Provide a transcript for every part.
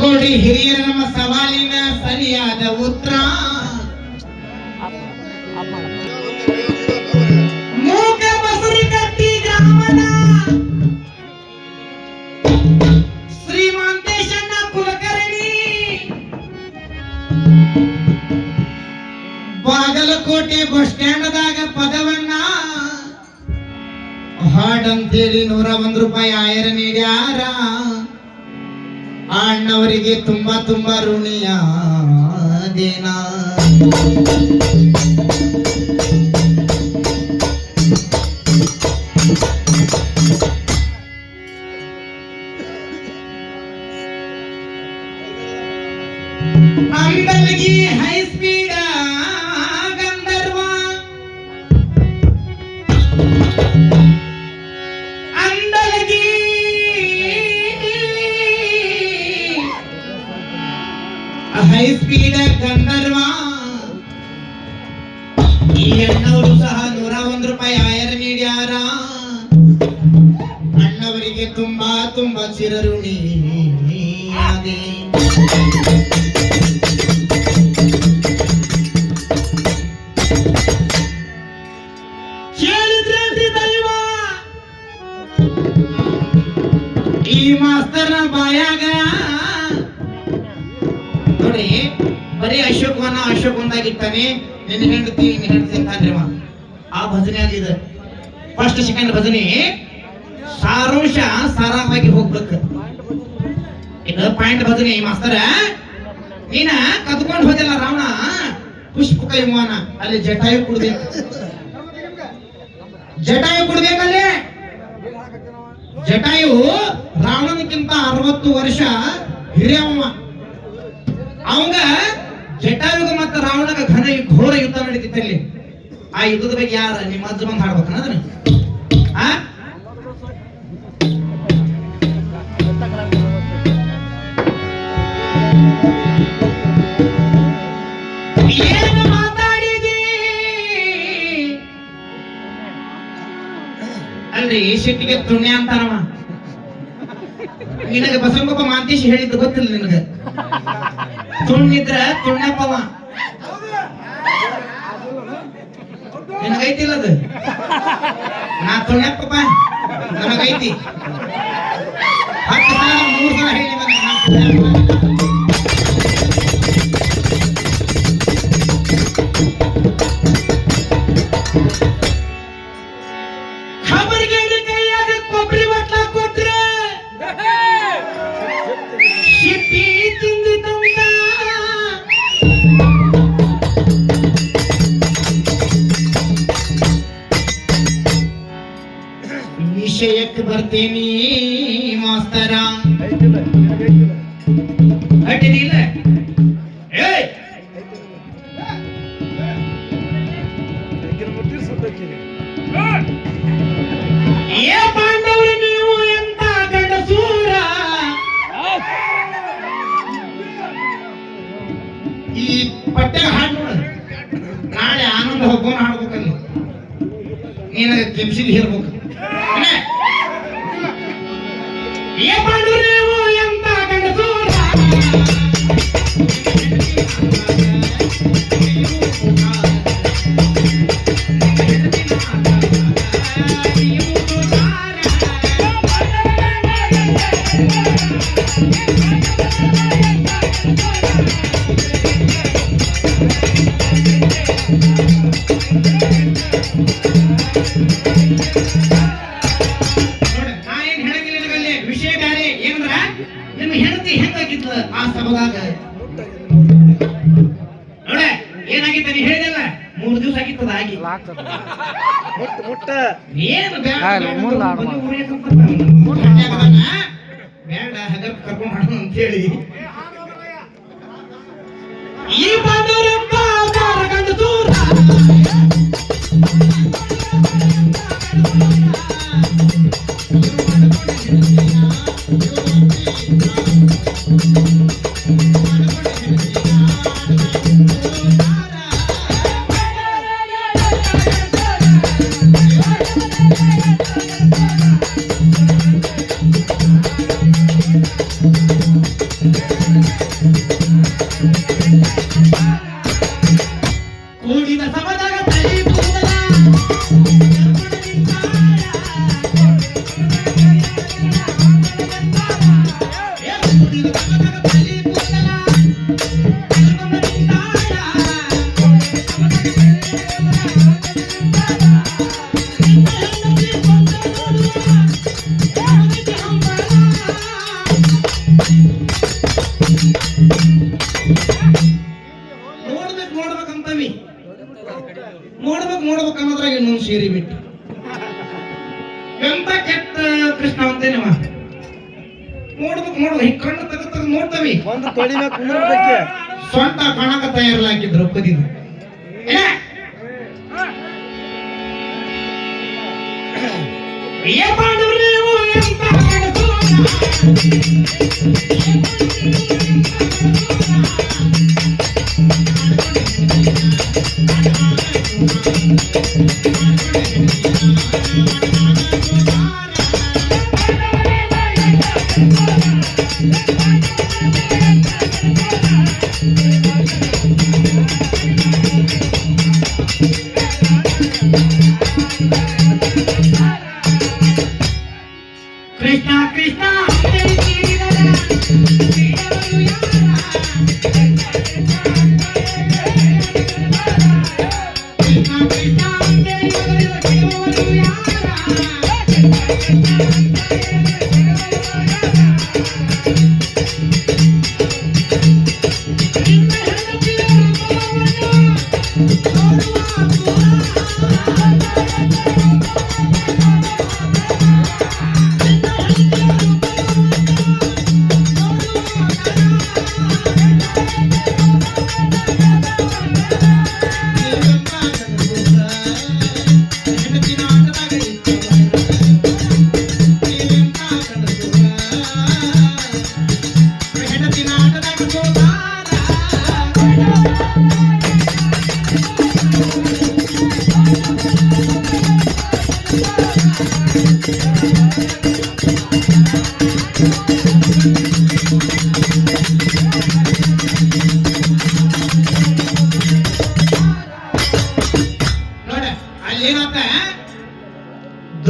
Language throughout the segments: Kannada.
ಕೊಡಿ ಹಿರಿಯರ ನಮ್ಮ ಸವಾಲಿನ ಸರಿಯಾದ ಉತ್ತರ. ಮೂಕ ಗ್ರಾಮದ. ಶ್ರೀಮಂತೇಶಣ್ಣ ಬಾಗಲಕೋಟೆ ಬಸ್ ಸ್ಟ್ಯಾಂಡ್ದಾಗ ಪದವನ್ನ. ಹಾಡಂತೇಳಿ ನೂರ ಒಂದ್ ರೂಪಾಯಿ ಆಯರ ನೀಡ್ಯಾರ. ಆ ಅಣ್ಣವರಿಗೆ ತುಂಬಾ ತುಂಬಾ ಋಣಿಯ ದೇನ. ಹೈ ಸ್ಪೀಡ್ ಸ್ಪೀಡ್ ಗಂಧರ್ವ. ಈ ಅಣ್ಣವರು ಸಹ ನೂರ ಒಂದ್ ರೂಪಾಯಿ ಆಯರ್ ನೀಡ್ಯಾರ. ಅಣ್ಣವರಿಗೆ ತುಂಬಾ ತುಂಬಾ ಚಿರಋಣಿ ಈ ಮಾಸ್ತರ್ನ ಬಾಯಾಗ. ನೋಡಿ ಬರೀ ಅಶೋಕವನ ಒಂದಾಗಿರ್ತಾನೆ ನಿನ್ನ ಹೆಂಡತಿ ನಿನ್ನ ಹೆಂಡತಿ ಅಂತಾನ್ರಿ ಅವ. ಆ ಭಜನೆ ಅದಿದೆ ಫಸ್ಟ್ ಸೆಕೆಂಡ್ ಭಜನೆ. ಸಾರಾಂಶ ಸಾರಾಮಾಗಿ ಹೋಗ್ಬೇಕು. ಇದು ಪಾಯಿಂಟ್ ಭಜನೆ ಮಾಸ್ತರ. ನೀನ ಕದ್ಕೊಂಡು ಹೋದಿಲ್ಲ ರಾವಣ ಪುಷ್ಪ ವಿಮಾನ ಅಲ್ಲಿ ಜಟಾಯು ಕುಡ್ಬೇಕು. ಜಟಾಯು ಕುಡ್ಬೇಕಲ್ಲಿ? ಜಟಾಯು ರಾವಣನಕ್ಕಿಂತ ಅರವತ್ತು ವರ್ಷ ಹಿರಿಯಮ್ಮ ಅವಂಗ ಜಟಾಯುಗ ಮತ್ತು ರಾವಣಗ ಘನ ಘೋರ ಯುದ್ಧ ನಡೀತಿತ್ತಲ್ಲಿ ಆ ಯುದ್ಧದ ಬಗ್ಗೆ ಯಾರ ನಿಮ್ಮ ಅಜ್ಜ ಬಂದು ಹಾಡ್ಬೇಕನ ಅದನ್ನ? ಆ? ಈ ಅಲ್ರಿ ಸಿಟ್ಟಿಗೆ ತುಣ್ಯ ಅಂತಾರವ. ನಿನಗೆ ಬಸವಪ್ಪ ಮಾಂತೇಶ್ ಹೇಳಿದ್ದು ಗೊತ್ತಿಲ್ಲ ನಿನಗೆ. ತುಣ್ಣಿದ್ರ ತುಣ್ಯಪ್ಪವ ನಿನಗೈತಿಲ್ಲ ಅದು? ನಾ ತುಣ್ಯಪ್ಪಪ್ಪ ನನಗೈತಿ. ಹತ್ತು ಸಲ ಮೂರು ಸಲ ಹೇಳಿದ ಬರ್ತೀನಿ ಮಾಸ್ತರ. ಅಟ್ಟಿದಿಲ್ಲ ಏ ಪಾಂಡವ್ರು ನೀವು ಎಂತ ಗಂಡಸೂರ? ಈ ಪಟ್ಟೆ ಹಾಡು. ನಾಳೆ ಆನಂದ ಹೋಗೋಣ ಹಾಡ್ಬೇಕಲ್ಲಿ. ನಿನಗೆ ಕೆಮ್ಸಿಗೆ ಹೇರ್ಬೇಕು. ಏನಾಗಿತ್ತ ನೀ ಹೇಳಿಲ್ಲ? ಮೂರು ದಿವಸ ಆಗಿತ್ತದ ಆಗಿ. ಮುಟ್ಟ ಮುಟ್ಟ. ಏನು ಬ್ಯಾಡ ಹಾ, ಬ್ಯಾಡ ಮುಂದ್ ಅಂತ ಮನೆ ಕೃಷ್ಣ ಅಂತೇನವ? ನೋಡ್ಬೇಕು ನೋಡುವ ಈ ಕಣ್ಣು ತೆಗೆದು ತೆಗೆದು ನೋಡ್ತವಿ. ಒಂದು ಸ್ವಂತ ಕಣಕ ತಯಾರಿಲ್ಲ ದ್ರೌಪದಿನ Thank you.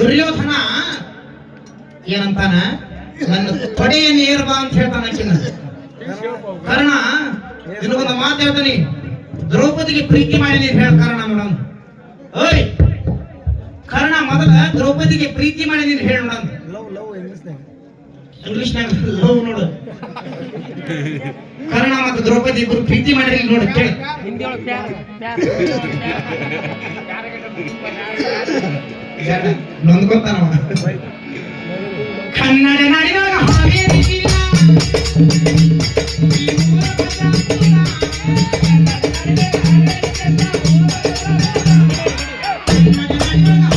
ದುರ್ಯೋಧನ ಏನಂತಾನ ನನ್ನ ತೊಡೆಯನ್ನು ನೇರ್ ಬಾ ಅಂತ ಹೇಳ್ತಾನ ಕಾರಣ ನಿನಗೊಂದು ಮಾತು ಹೇಳ್ತಾನೆ ದ್ರೌಪದಿಗೆ ಪ್ರೀತಿ ಮಾಡಿ ನೀನ್ ಹೇಳ ಕಾರಣ ನೋಡಮ್ ಓಯ್ ಕಾರಣ ಮೊದಲ ದ್ರೌಪದಿಗೆ ಪ್ರೀತಿ ಮಾಡಿ ನೀನ್ ಹೇಳ ನೋಡಮ್ ಇಂಗ್ಲಿಷ್ ಲವ್ ನೋಡು ಕರ್ಣ ಮತ್ತು ದ್ರೌಪದಿ ಇಬ್ಬರು ಪ್ರೀತಿ ಮಾಡಿ ನೋಡು ಕೇಳ ನೊಂದ್ಕೊತಾನ ಕನ್ನಡ ನಾಡಿದಾಗ ಹಾವೇರಿಲ್ಲ